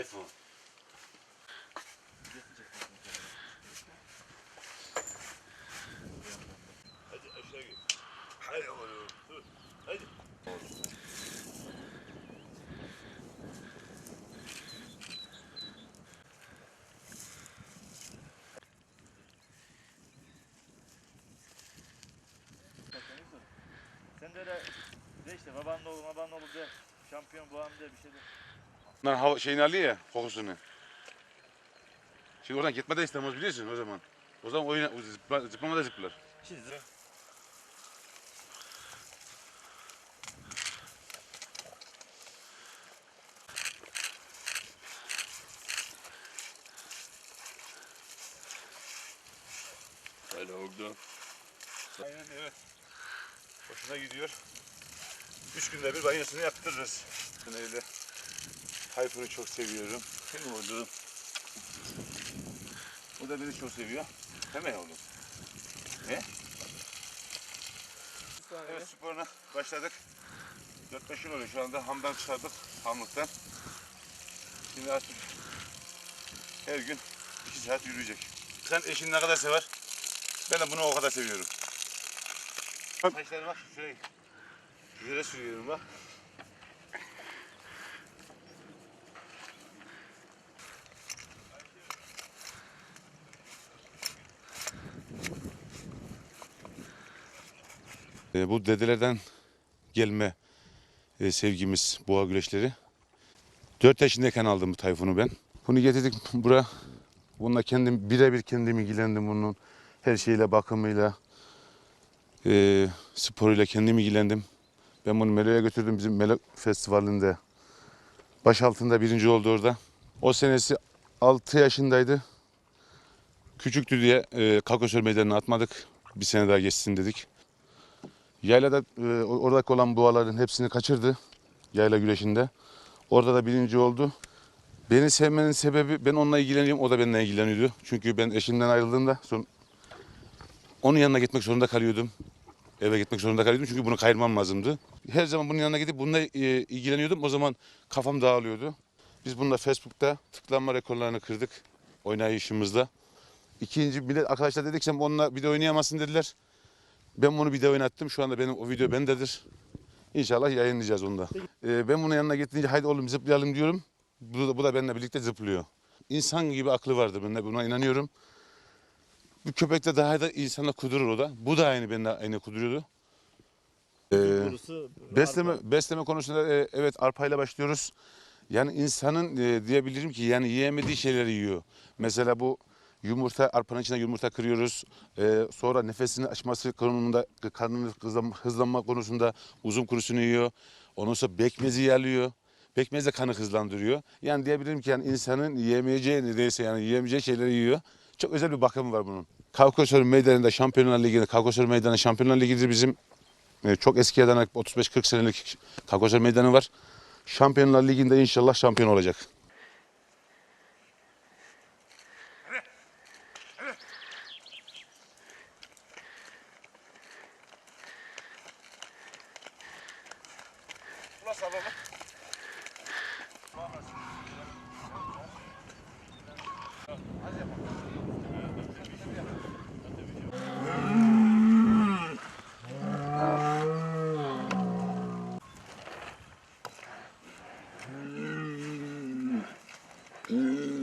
iPhone. Hadi aşağı git. Hadi oğlum. Dur. Hadi. Sen de öyle de işte babanın oğlu babanın oğlu de şampiyon bu de bir şey de. Bunlar hava şeyini alıyor ya kokusunu. Şimdi oradan gitme de istemez biliyorsun o zaman. O zaman oyuna zıpla, zıplama da zıplar. Şimdi Öyle oldu. Aynen evet. Hoşuna gidiyor. Üç günde bir banyosunu yaptırırız. Öyle. Hyper'ı çok seviyorum. Değil mi oğlum? O da beni çok seviyor. Hemen oğlum. Ne? Evet sporuna başladık. 4-5 gün oluyor şu anda. Hamdan çıkardık. Hamlıktan. Şimdi artık her gün 2 saat yürüyecek. Sen eşini ne kadar sever? Ben de bunu o kadar seviyorum. Bak şuraya. Yüzüne sürüyorum bak. Bu dedelerden gelme e, sevgimiz boğa güreşleri. 4 yaşındayken aldım bu tayfunu ben. Bunu getirdik buraya. Bununla kendim birebir kendim ilgilendim bunun her şeyle bakımıyla e, sporuyla kendim ilgilendim. Ben bunu Melo'ya götürdüm bizim Melo Festivali'nde. Baş altında birinci oldu orada. O senesi 6 yaşındaydı. Küçüktü diye e, Kalkosör Meydanı'na atmadık. Bir sene daha geçsin dedik. Yaylada e, oradaki olan boğaların hepsini kaçırdı. Yayla güreşinde. Orada da birinci oldu. Beni sevmenin sebebi ben onunla ilgileniyorum. O da benimle ilgileniyordu. Çünkü ben eşimden ayrıldığımda son, onun yanına gitmek zorunda kalıyordum. Eve gitmek zorunda kalıyordum çünkü bunu kayırmam lazımdı. Her zaman bunun yanına gidip bununla e, ilgileniyordum. O zaman kafam dağılıyordu. Biz bununla Facebook'ta tıklanma rekorlarını kırdık oynayışımızda. İkinci millet arkadaşlar dedik sen onunla bir de oynayamazsın dediler. Ben bunu bir de oynattım. Şu anda benim o video bendedir. İnşallah yayınlayacağız onu da. Ee, ben bunun yanına gittiğince haydi oğlum zıplayalım diyorum. Bu da, bu da benimle birlikte zıplıyor. İnsan gibi aklı vardır bende buna inanıyorum. Bu köpek de daha da insana kudurur o da. Bu da aynı benimle aynı kuduruyordu. Ee, Besleme besleme konusunda e, evet arpayla başlıyoruz. Yani insanın e, diyebilirim ki yani yiyemediği şeyleri yiyor. Mesela bu yumurta arpanın içine yumurta kırıyoruz. E, sonra nefesini açması konusunda karnının hızlan- hızlanma konusunda uzun kurusunu yiyor. Ondan sonra bekmezi yerliyor. Bekmez de kanı hızlandırıyor. Yani diyebilirim ki yani insanın yiyemeyeceği neredeyse yani yiyemeyeceği şeyleri yiyor. Çok özel bir bakımı var bunun. Kavkasör Meydanı'nda Şampiyonlar Ligi'nde Kavkasör Meydanı Şampiyonlar Ligi'dir bizim e, çok eski Adana 35-40 senelik Kakosör Meydanı var. Şampiyonlar Ligi'nde inşallah şampiyon olacak. Mm.